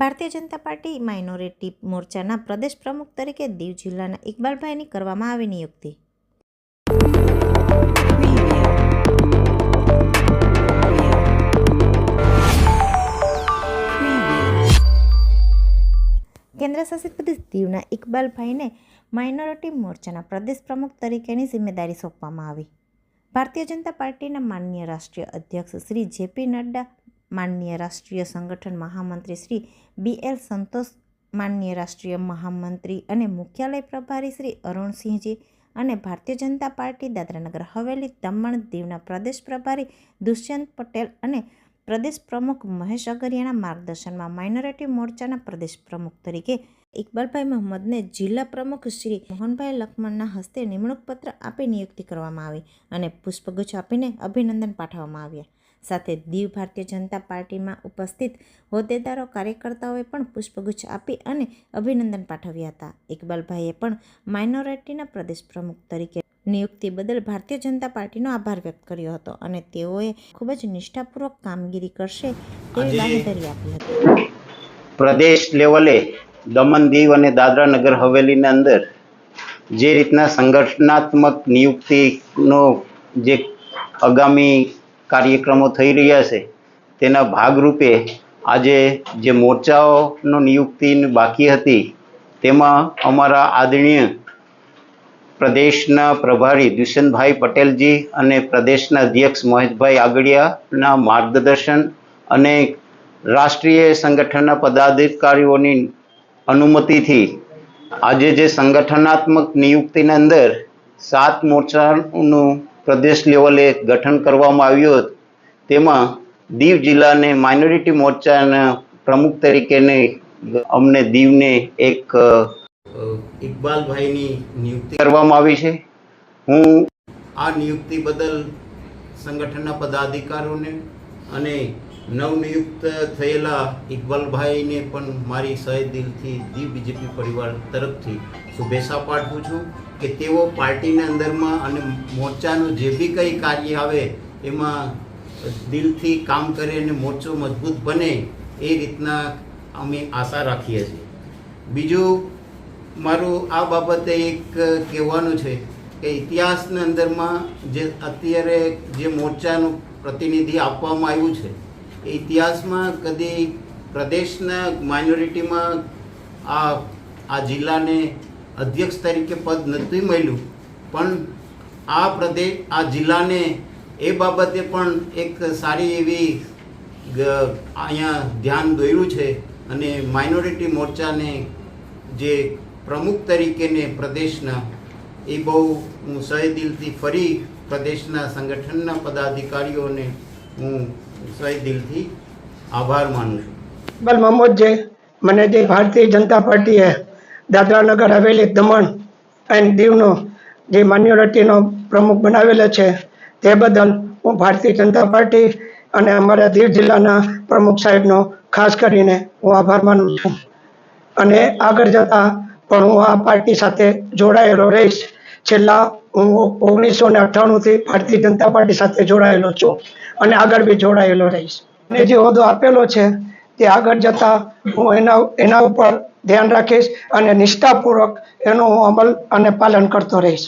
ભારતીય Janata party, minority મોરચાના પ્રદેશ પ્રમુખ તરીકે દીવ જિલ્લાના ઇકબાલભાઈની કરવામાં આવી નિયુક્તિ. કેન્દ્રશાસિત પ્રદેશ દીવના ઇકબાલભાઈને માઇનોરિટી મોરચાના પ્રદેશ પ્રમુખ તરીકેની જિમ્મેદારી સોંપવામાં આવી. ભારતીય જનતા પાર્ટીના માન્ય રાષ્ટ્રીય અધ્યક્ષ શ્રી જેપી નડ્ડા માનનીય રાષ્ટ્રીય સંગઠન મહામંત્રી શ્રી બી એલ સંતોષ, માનનીય રાષ્ટ્રીય મહામંત્રી અને મુખ્યાલય પ્રભારી શ્રી અરુણસિંહજી અને ભારતીય જનતા પાર્ટી દાદરાનગર હવેલી દમણ દીવના પ્રદેશ પ્રભારી દુષ્યંત પટેલ અને પ્રદેશ પ્રમુખ મહેશ અગરિયાના માર્ગદર્શનમાં માઇનોરિટી મોરચાના પ્રદેશ પ્રમુખ તરીકે ઇકબાલભાઈ મોહમ્મદને જિલ્લા પ્રમુખ શ્રી મોહનભાઈ લખમણના હસ્તે નિમણૂક પત્ર આપી નિયુક્તિ કરવામાં આવી અને પુષ્પગુચ્છ આપીને અભિનંદન પાઠવવામાં આવ્યા. સાથે દીવ ભારતીય જનતા પાર્ટીમાં ઉપસ્થિત હોદ્દેદારો કાર્યકર્તાઓએ પણ પુષ્પગુચ્છ આપી અને અભિનંદન પાઠવ્યા હતા. ઇકબાલભાઈએ પણ માઇનોરિટીના પ્રદેશ પ્રમુખ તરીકે નિયુક્તિ બદલ ભારતીય જનતા પાર્ટીનો આભાર વ્યક્ત કર્યો હતો અને તેઓએ ખૂબ જ નિષ્ઠાપૂર્વક કામગીરી કરશે તેવી આજે- આપી હતી. પ્રદેશ લેવલે દમણ દીવ અને દાદરા નગર હવેલીની અંદર જે રીતના સંગઠનાત્મક નિયુક્તિનો જે આગામી કાર્યક્રમો થઈ રહ્યા છે. તેના ભાગરૂપે આજે જે મોરચાઓનો નિયુક્તિ બાકી હતી, તેમાં અમારા આદરણીય પ્રદેશના પ્રભારી દુષ્યંતભાઈ પટેલજી અને પ્રદેશના અધ્યક્ષ મહેશભાઈ આગડિયાના માર્ગદર્શન અને રાષ્ટ્રીય સંગઠનના પદાધિકારીઓની અનુમતિથી આજે જે સંગઠનાત્મક નિયુક્તિની અંદર સાત મોરચાનું પ્રદેશ લેવલે ગઠન કરવામાં આવ્યું હતું. તેમાં દીવ જિલ્લાને માઇનોરિટી મોરચાના પ્રમુખ તરીકેને અમને દીવને એક ઇકબાલભાઈની નિયુક્તિ કરવામાં આવી છે. હું આ નિયુક્તિ બદલ સંગઠનના પદાધિકારીઓને અને નવનિયુક્ત થયેલા ઇકબાલભાઈને પણ મારી સહે દિલથી દી બીજેપી પરિવાર તરફથી શુભેચ્છા પાઠવું છું કે તેઓ પાર્ટીના અંદરમાં અને મોરચાનું જે બી કંઈ કાર્ય આવે, એમાં દિલથી કામ કરે અને મોરચો મજબૂત બને, એ રીતના અમે આશા રાખીએ છીએ. બીજું, મારું આ બાબતે એક કહેવાનું છે કે ઇતિહાસના અંદરમાં જે અત્યારે જે મોરચાનું પ્રતિનિધિ આપવામાં આવ્યું છે ઇતિહાસમાં કદી પ્રદેશના માઇનોરિટીમાં આ આ જિલ્લાને અધ્યક્ષ તરીકે પદ નથી મળ્યું. પણ આ પ્રદેશ આ જિલ્લાને એ બાબતે પણ એક સારી એવી અહીંયા ધ્યાન દોર્યું છે અને માઇનોરિટી મોરચાને જે પ્રમુખ તરીકેને પ્રદેશના, એ બહુ હું સહે દિલથી ફરી પ્રદેશના સંગઠનના પદાધિકારીઓને હું સહે દિલથી આભાર માનું છું. બલ મોહમ્મદ મને જે ભારતીય જનતા પાર્ટીએ દાદરા નગર હવેલી દમણ એન્ડ દીવનો જે માન્યોરિટીનો પ્રમુખ બનાવેલો છે, તે બદલ હું ભારતીય જનતા પાર્ટી અને અમારા દીવ જિલ્લાના પ્રમુખ સાહેબનો ખાસ કરીને હું આભાર માનું છું. અને આગળ જતાં પણ હું આ પાર્ટી સાથે જોડાયેલો રહીશ. છેલ્લા હું ઓગણીસો ને અઠ્ઠાણુંથી ભારતીય જનતા પાર્ટી સાથે જોડાયેલો છું અને આગળ બી જોડાયેલો રહીશ. અને જે હોદ્દો આપેલો છે, તે આગળ જતાં હું એના એના ઉપર ધ્યાન રાખીશ અને નિષ્ઠાપૂર્વક એનું હું અમલ અને પાલન કરતો રહીશ.